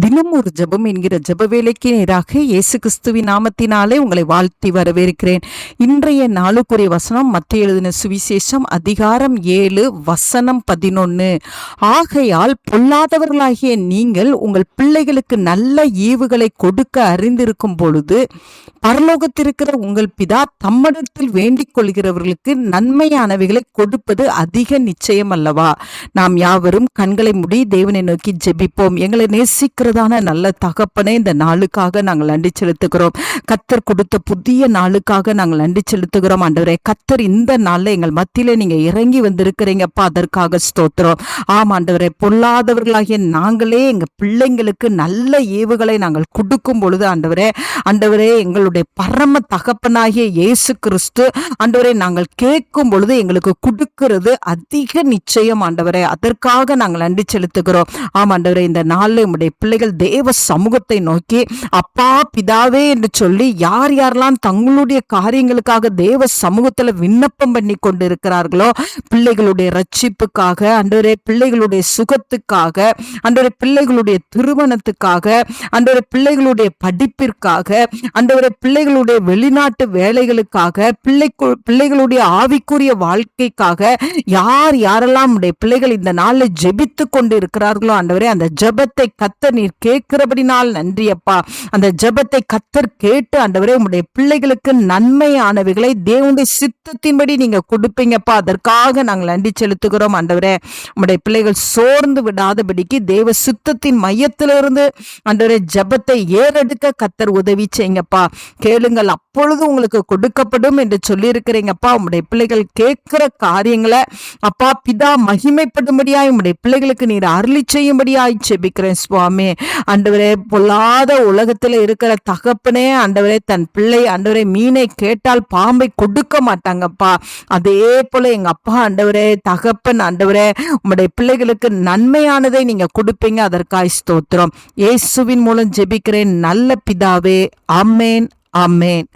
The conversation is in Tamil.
தினம் ஒரு ஜெபம் என்கிற ஜப வேலைக்கு நேராக இயேசு கிறிஸ்துவின் நாமத்தினாலே உங்களை வாழ்த்தி வரவேற்கிறேன். இன்றைய நாளுக்குரிய வசனம் மத்திய எழுதின சுவிசேஷம் அதிகாரம் ஏழு வசனம் பதினொன்று ஆகையால் பொல்லாதவர்களாகிய நீங்கள் உங்கள் பிள்ளைகளுக்கு நல்ல ஈவுகளை கொடுக்க அறிந்திருக்கும் பொழுது பரலோகத்திருக்கிற உங்கள் பிதா தம்மிடத்தில் வேண்டிக் கொள்கிறவர்களுக்கு நன்மையானவைகளை கொடுப்பது அதிக நிச்சயம் அல்லவா? நாம் யாவரும் கண்களை முடி தேவனை நோக்கி ஜெபிப்போம். எங்களை நேசிக்க நேசிக்கிறதான நல்ல தகப்பனே இந்த நாளுக்காக நாங்கள் நன்றி செலுத்துகிறோம். கத்தர் கொடுத்த புதிய நாளுக்காக நாங்கள் நன்றி செலுத்துகிறோம். ஆண்டவரே கத்தர் இந்த நாளில் எங்கள் மத்தியில நீங்க இறங்கி வந்திருக்கிறீங்கப்பா. அதற்காக ஸ்தோத்திரம். ஆம் ஆண்டவரே பொல்லாதவர்களாகிய நாங்களே எங்க பிள்ளைங்களுக்கு நல்ல ஏவுகளை நாங்கள் கொடுக்கும் பொழுது ஆண்டவரே ஆண்டவரே எங்களுடைய பரம தகப்பனாகிய இயேசு கிறிஸ்து ஆண்டவரே நாங்கள் கேட்கும் பொழுது எங்களுக்கு கொடுக்கிறது அதிக நிச்சயம் ஆண்டவரே. அதற்காக நாங்கள் நன்றி செலுத்துகிறோம். ஆம் ஆண்டவரே இந்த நாளில் உம்முடைய பிள்ளைகள் தேவ சமூகத்தை நோக்கி அப்பா பிதாவே என்று சொல்லி யார் யாரெல்லாம் தங்களுடைய காரியங்களுக்காக தேவ சமூகத்துல விண்ணப்பம் பண்ணி கொண்டு இருக்கிறார்களோ பிள்ளைகளுடைய ரட்சிப்புக்காக அன்றவரே பிள்ளைகளுடைய சுகத்துக்காக அன்றவரே பிள்ளைகளுடைய திருமணத்துக்காக அன்றவரே பிள்ளைகளுடைய படிப்பிற்காக அன்றவரே பிள்ளைகளுடைய வெளிநாட்டு வேலைகளுக்காக பிள்ளை பிள்ளைகளுடைய ஆவிக்குரிய வாழ்க்கைக்காக யார் யாரெல்லாம் உடைய பிள்ளைகள் இந்த நாளில் ஜெபித்து கொண்டு இருக்கிறார்களோ ஆண்டவரே அந்த ஜெபத்தை கத்த நீ நீர் கேட்கிறபடினால் நன்றி அப்பா அந்த ஜெபத்தை கத்தர் கேட்டு ஆண்டவரே உங்களுடைய பிள்ளைகளுக்கு நன்மையானவைகளை தேவனுடைய சித்தத்தின்படி நீங்க கொடுப்பீங்கப்பா. அதற்காக நாங்கள் நன்றி செலுத்துகிறோம் ஆண்டவரே. உங்களுடைய பிள்ளைகள் சோர்ந்து விடாதபடிக்கு தேவ சித்தத்தின் மையத்திலிருந்து ஆண்டவரே ஜெபத்தை ஏறெடுக்க கத்தர் உதவி செய்யுங்கப்பா. கேளுங்கள் அப்பொழுது உங்களுக்கு கொடுக்கப்படும் என்று சொல்லியிருக்கிறீங்கப்பா. உங்களுடைய பிள்ளைகள் கேட்கிற காரியங்களை அப்பா பிதா மகிமைப்படும்படியாய் உங்களுடைய பிள்ளைகளுக்கு நீர் அருளி செய்யும்படியாய் செபிக்கிறேன் சுவாமி. ஆண்டவரே பொல்லாத உலகத்துல இருக்கிற தகப்பனே ஆண்டவரே தன் பிள்ளை ஆண்டவரே மீனை கேட்டால் பாம்பை கொடுக்க மாட்டாங்கப்பா. அதே போல எங்க அப்பா ஆண்டவரே தகப்பன் ஆண்டவரே உங்களுடைய பிள்ளைகளுக்கு நன்மையானதை நீங்க கொடுப்பீங்க. அதற்காய் ஸ்தோத்திரம். இயேசுவின் மூலம் ஜெபிக்கிறேன். நல்ல பிதாவே அம்மேன் அம்மேன்